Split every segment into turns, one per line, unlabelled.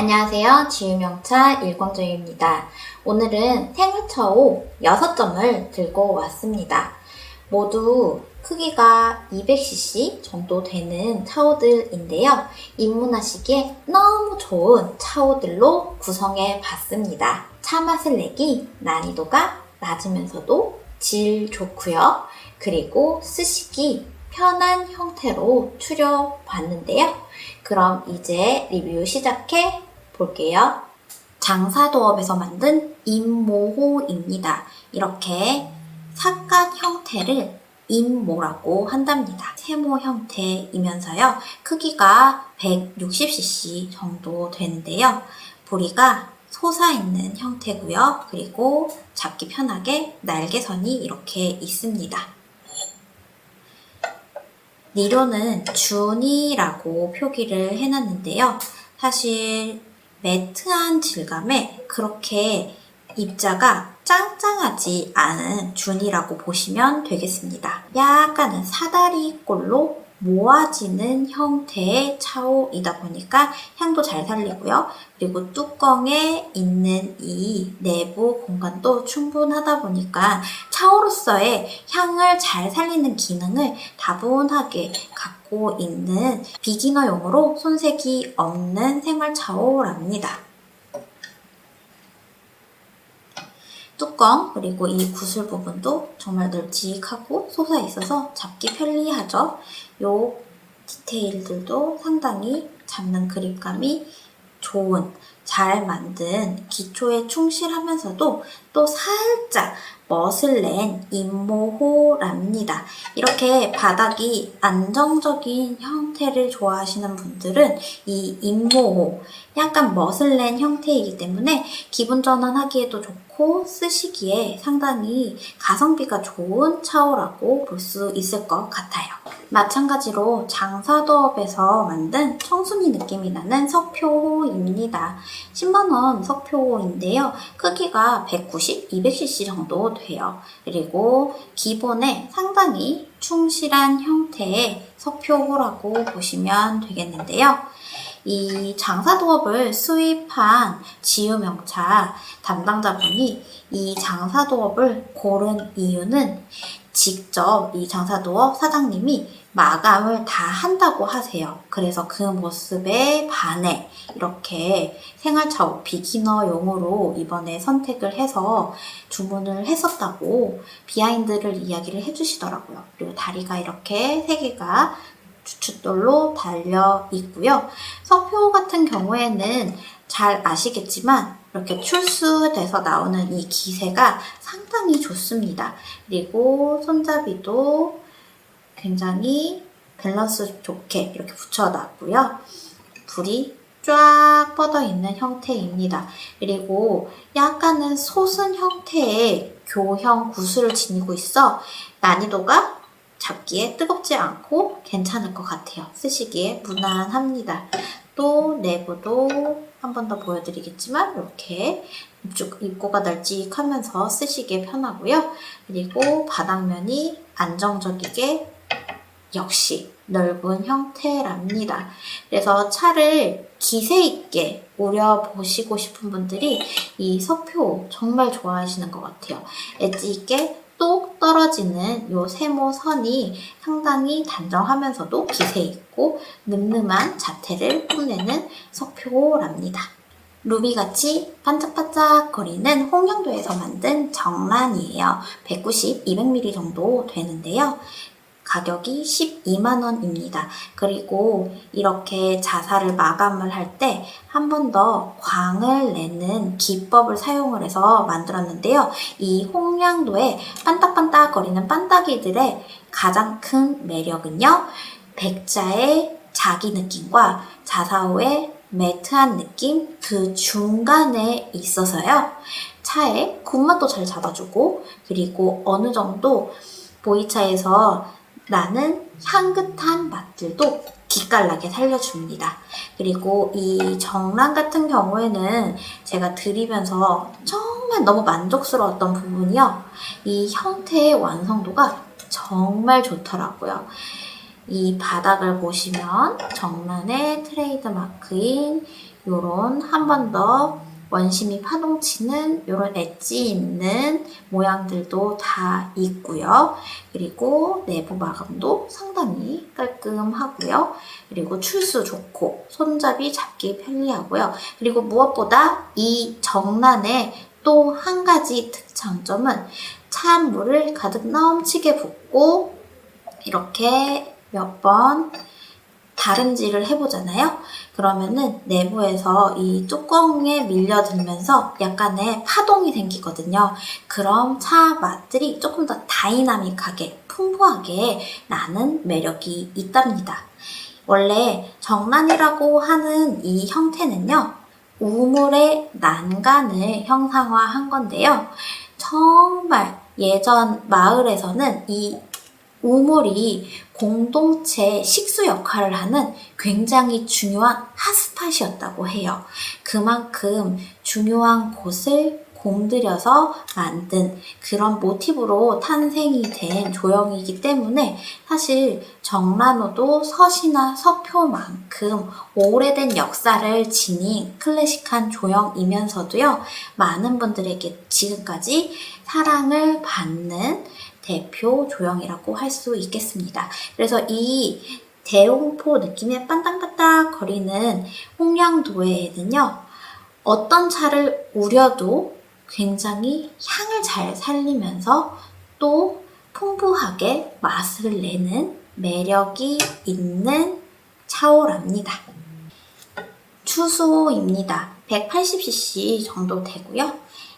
안녕하세요. 지유명차 일광정입니다. 오늘은 생활차오 6점을 들고 왔습니다. 모두 크기가 200cc 정도 되는 차오들인데요. 입문하시기에 너무 좋은 차오들로 구성해 봤습니다. 차 맛을 내기 난이도가 낮으면서도 질 좋고요. 그리고 쓰시기 편한 형태로 추려 봤는데요. 그럼 이제 리뷰 시작해 볼게요. 장사도업에서 만든 임모호입니다. 이렇게 사각 형태를 임모라고 한답니다. 세모 형태이면서요. 크기가 160cc 정도 되는데요. 보리가 솟아있는 형태고요. 그리고 잡기 편하게 날개선이 이렇게 있습니다. 니로는 준이라고 표기를 해놨는데요. 사실 매트한 질감에 그렇게 입자가 짱짱하지 않은 준이라고 보시면 되겠습니다. 약간은 사다리꼴로 모아지는 형태의 차오이다 보니까 향도 잘 살리고요. 그리고 뚜껑에 있는 이 내부 공간도 충분하다 보니까 차오로서의 향을 잘 살리는 기능을 다분하게 갖고 있는 비기너용으로 손색이 없는 생활 차오랍니다. 뚜껑 그리고 이 구슬 부분도 정말 널찍하고 솟아 있어서 잡기 편리하죠. 요 디테일들도 상당히 잡는 그립감이 좋은 잘 만든 기초에 충실하면서도 또 살짝 멋을 낸 임모호랍니다. 이렇게 바닥이 안정적인 형태를 좋아하시는 분들은 이 임모호 약간 멋을 낸 형태이기 때문에 기분 전환하기에도 좋고 쓰시기에 상당히 가성비가 좋은 차오라고 볼 수 있을 것 같아요. 마찬가지로 장사도업에서 만든 청순이 느낌이 나는 석표호입니다. 10만원 석표호인데요. 크기가 190, 200cc 정도 돼요. 그리고 기본에 상당히 충실한 형태의 석표호라고 보시면 되겠는데요. 이 장사도업을 수입한 지유명차 담당자분이 이 장사도업을 고른 이유는 직접 이 장사도업 사장님이 마감을 다 한다고 하세요. 그래서 그 모습에 반해 이렇게 생활차오 비기너용으로 이번에 선택을 해서 주문을 했었다고 비하인드를 이야기를 해주시더라고요. 그리고 다리가 이렇게 세 개가 주춧돌로 달려 있고요. 석표 같은 경우에는 잘 아시겠지만 이렇게 출수돼서 나오는 이 기세가 상당히 좋습니다. 그리고 손잡이도 굉장히 밸런스 좋게 이렇게 붙여놨고요. 불이 쫙 뻗어 있는 형태입니다. 그리고 약간은 솟은 형태의 교형 구슬을 지니고 있어 난이도가 잡기에 뜨겁지 않고 괜찮을 것 같아요. 쓰시기에 무난합니다. 또 내부도 한 번 더 보여드리겠지만 이렇게 입주, 입고가 널찍하면서 쓰시기에 편하고요. 그리고 바닥면이 안정적이게 역시 넓은 형태랍니다. 그래서 차를 기세 있게 우려보시고 싶은 분들이 이 석표 정말 좋아하시는 것 같아요. 엣지 있게 똑 떨어지는 요 세모 선이 상당히 단정하면서도 기세 있고 늠름한 자태를 뽐내는 석표랍니다. 루비같이 반짝반짝 거리는 홍영도에서 만든 정란이에요. 190, 200ml 정도 되는데요. 가격이 12만원입니다. 그리고 이렇게 자사를 마감을 할 때 한 번 더 광을 내는 기법을 사용을 해서 만들었는데요. 이 홍량도의 반딱반딱 거리는 반딱이들의 가장 큰 매력은요. 백자의 자기 느낌과 자사오의 매트한 느낌 그 중간에 있어서요. 차에 굿맛도 잘 잡아주고 그리고 어느 정도 보이차에서 나는 향긋한 맛들도 기깔나게 살려줍니다. 그리고 이 정란 같은 경우에는 제가 드리면서 정말 너무 만족스러웠던 부분이요. 이 형태의 완성도가 정말 좋더라고요. 이 바닥을 보시면 정란의 트레이드 마크인 요런 한 번 더 원심이 파동치는 요런 엣지 있는 모양들도 다 있고요. 그리고 내부 마감도 상당히 깔끔하고요. 그리고 출수 좋고 손잡이 잡기 편리하고요. 그리고 무엇보다 이 정란의 또 한 가지 특장점은 찬물을 가득 넘치게 붓고 이렇게 몇번 다림질을 해보잖아요. 그러면은 내부에서 이 뚜껑에 밀려들면서 약간의 파동이 생기거든요. 그럼 차 맛들이 조금 더 다이나믹하게, 풍부하게 나는 매력이 있답니다. 원래 정란이라고 하는 이 형태는요, 우물의 난간을 형상화한 건데요. 정말 예전 마을에서는 이 우물이 공동체 식수 역할을 하는 굉장히 중요한 핫스팟이었다고 해요. 그만큼 중요한 곳을 공들여서 만든 그런 모티브로 탄생이 된 조형이기 때문에 사실 정만호도 서시나 서표만큼 오래된 역사를 지닌 클래식한 조형이면서도요, 많은 분들에게 지금까지 사랑을 받는 대표 조형이라고 할 수 있겠습니다. 그래서 이 대홍포 느낌의 반딱반딱 거리는 홍량도에는요, 어떤 차를 우려도 굉장히 향을 잘 살리면서 또 풍부하게 맛을 내는 매력이 있는 차오랍니다. 추수호입니다. 180cc 정도 되고요.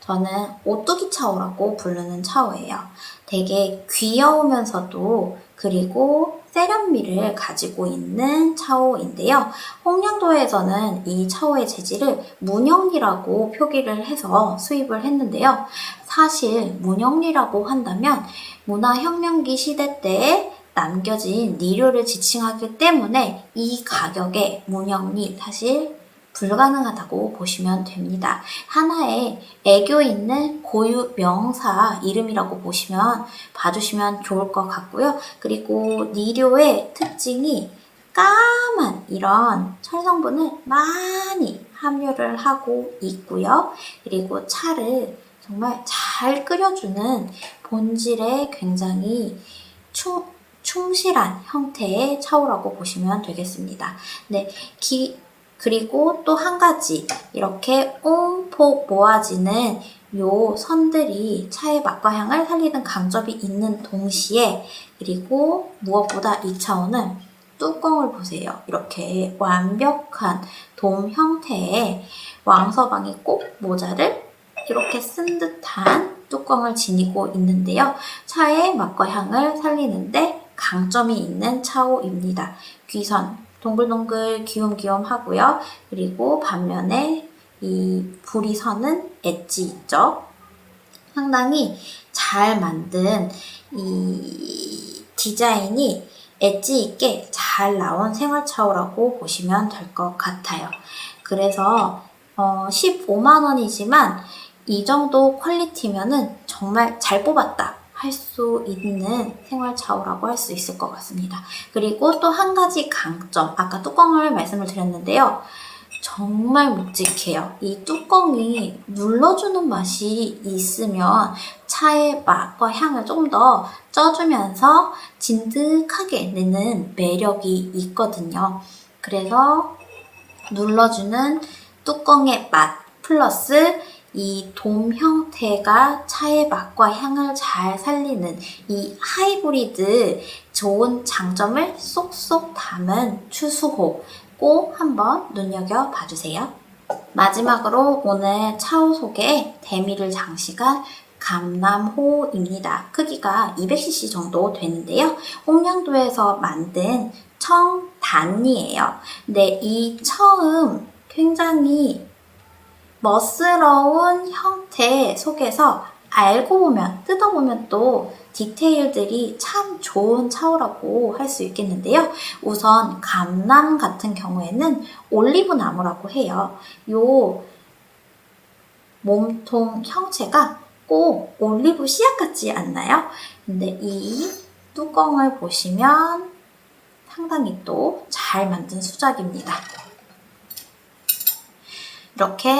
저는 오뚜기 차오라고 부르는 차오예요. 되게 귀여우면서도 그리고 세련미를 가지고 있는 차오인데요. 홍량도에서는 이 차오의 재질을 문영리라고 표기를 해서 수입을 했는데요. 사실 문영리라고 한다면 문화혁명기 시대 때에 남겨진 니류를 지칭하기 때문에 이 가격에 문영리 사실 불가능하다고 보시면 됩니다. 하나의 애교 있는 고유 명사 이름이라고 보시면 봐주시면 좋을 것 같고요. 그리고 니료의 특징이 까만 이런 철성분을 많이 함유를 하고 있고요. 그리고 차를 정말 잘 끓여주는 본질에 굉장히 충, 충실한 형태의 차오라고 보시면 되겠습니다. 네, 기, 그리고 또 한 가지 이렇게 옹폭 모아지는 요 선들이 차의 맛과 향을 살리는 강점이 있는 동시에 그리고 무엇보다 이 차원은 뚜껑을 보세요. 이렇게 완벽한 돔 형태의 왕서방이 꼭 모자를 이렇게 쓴 듯한 뚜껑을 지니고 있는데요. 차의 맛과 향을 살리는데 강점이 있는 차오입니다. 귀선, 동글동글 귀염귀염 하고요. 그리고 반면에 이 불이 서는 엣지 있죠. 상당히 잘 만든 이 디자인이 엣지 있게 잘 나온 생활차오라고 보시면 될 것 같아요. 그래서 어, 15만 원이지만 이 정도 퀄리티면은 정말 잘 뽑았다. 할 수 있는 생활차오라고 할 수 있을 것 같습니다. 그리고 또 한 가지 강점, 아까 뚜껑을 말씀을 드렸는데요. 정말 묵직해요. 이 뚜껑이 눌러주는 맛이 있으면 차의 맛과 향을 좀 더 쪄주면서 진득하게 내는 매력이 있거든요. 그래서 눌러주는 뚜껑의 맛 플러스 이 돔 형태가 차의 맛과 향을 잘 살리는 이 하이브리드 좋은 장점을 쏙쏙 담은 추수호 꼭 한번 눈여겨 봐주세요. 마지막으로 오늘 차오 소개 대미를 장식한 감남호입니다. 크기가 200cc 정도 되는데요. 홍량도에서 만든 청단이에요. 근데 이 처음 굉장히 멋스러운 형태 속에서 알고 보면, 뜯어보면 또 디테일들이 참 좋은 차오라고 할 수 있겠는데요. 우선 감남 같은 경우에는 올리브 나무라고 해요. 요 몸통 형체가 꼭 올리브 씨앗 같지 않나요? 근데 이 뚜껑을 보시면 상당히 또 잘 만든 수작입니다. 이렇게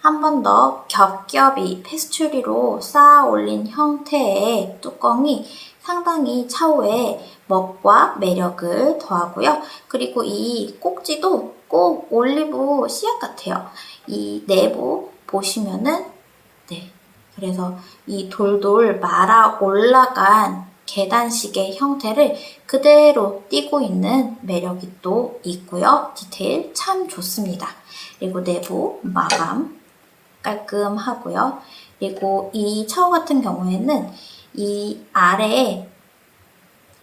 한 번 더 겹겹이 페스츄리로 쌓아 올린 형태의 뚜껑이 상당히 차오의 멋과 매력을 더하고요. 그리고 이 꼭지도 꼭 올리브 씨앗 같아요. 이 내부 보시면은 네. 그래서 이 돌돌 말아 올라간 계단식의 형태를 그대로 띄고 있는 매력이 또 있고요. 디테일 참 좋습니다. 그리고 내부 마감 깔끔하고요. 그리고 이 차오 같은 경우에는 이 아래에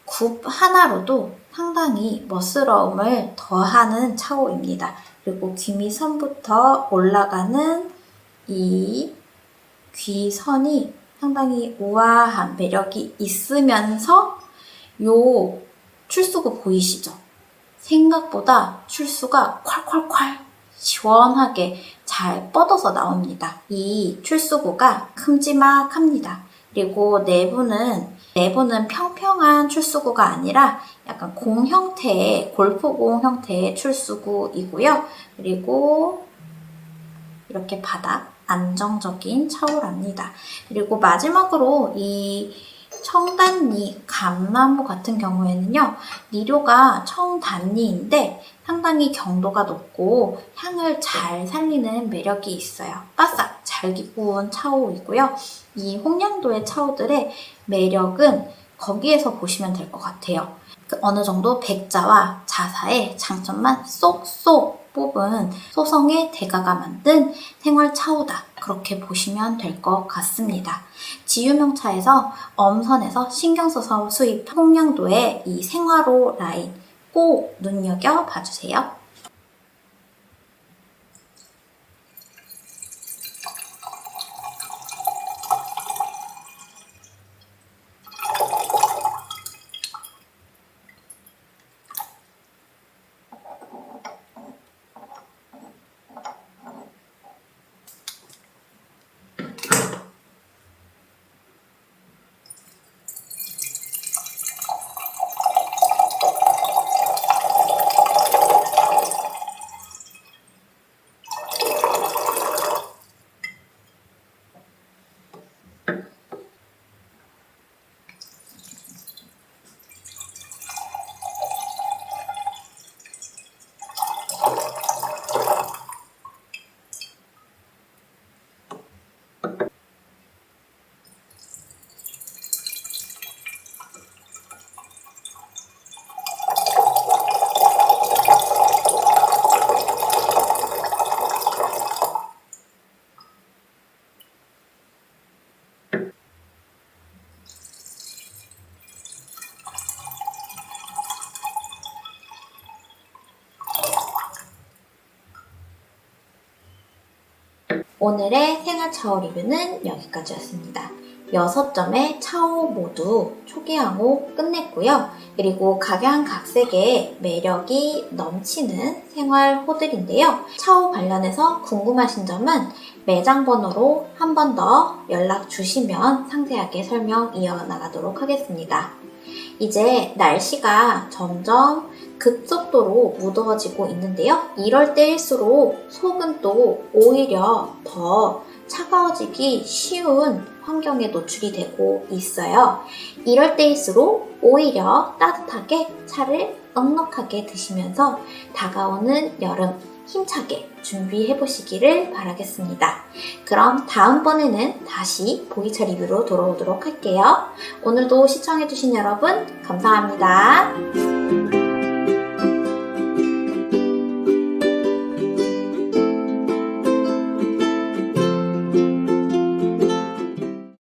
굽 하나로도 상당히 멋스러움을 더하는 차오입니다. 그리고 귀미선부터 올라가는 이 귀선이 상당히 우아한 매력이 있으면서 요 출수구 보이시죠? 생각보다 출수가 콸콸콸 시원하게 잘 뻗어서 나옵니다. 이 출수구가 큼지막합니다. 그리고 내부는 내부는 평평한 출수구가 아니라 약간 공 형태의 골프공 형태의 출수구이고요. 그리고 이렇게 바닥 안정적인 차오랍니다. 그리고 마지막으로 이 청단리 감나무 같은 경우에는요, 니료가 청단리인데 상당히 경도가 높고 향을 잘 살리는 매력이 있어요. 바싹 잘 기구운 차오이고요. 이 홍량도의 차오들의 매력은 거기에서 보시면 될 것 같아요. 그 어느 정도 백자와 자사의 장점만 쏙쏙 뽑은 소성의 대가가 만든 생활 차오다. 그렇게 보시면 될 것 같습니다. 지유명차에서 엄선에서 신경 써서 수입 홍량도의 이 생화로 라인 꼭 눈여겨 봐주세요. 오늘의 생활 차오 리뷰는 여기까지였습니다. 6점의 차오 모두 초기항호 끝냈고요. 그리고 각양각색의 매력이 넘치는 생활 호들인데요. 차오 관련해서 궁금하신 점은 매장 번호로 한 번 더 연락 주시면 상세하게 설명 이어나가도록 하겠습니다. 이제 날씨가 점점 급속도로 무더워지고 있는데요. 이럴 때일수록 속은 또 오히려 더 차가워지기 쉬운 환경에 노출이 되고 있어요. 이럴 때일수록 오히려 따뜻하게 차를 넉넉하게 드시면서 다가오는 여름 힘차게 준비해 보시기를 바라겠습니다. 그럼 다음번에는 다시 보이차 리뷰로 돌아오도록 할게요. 오늘도 시청해주신 여러분 감사합니다.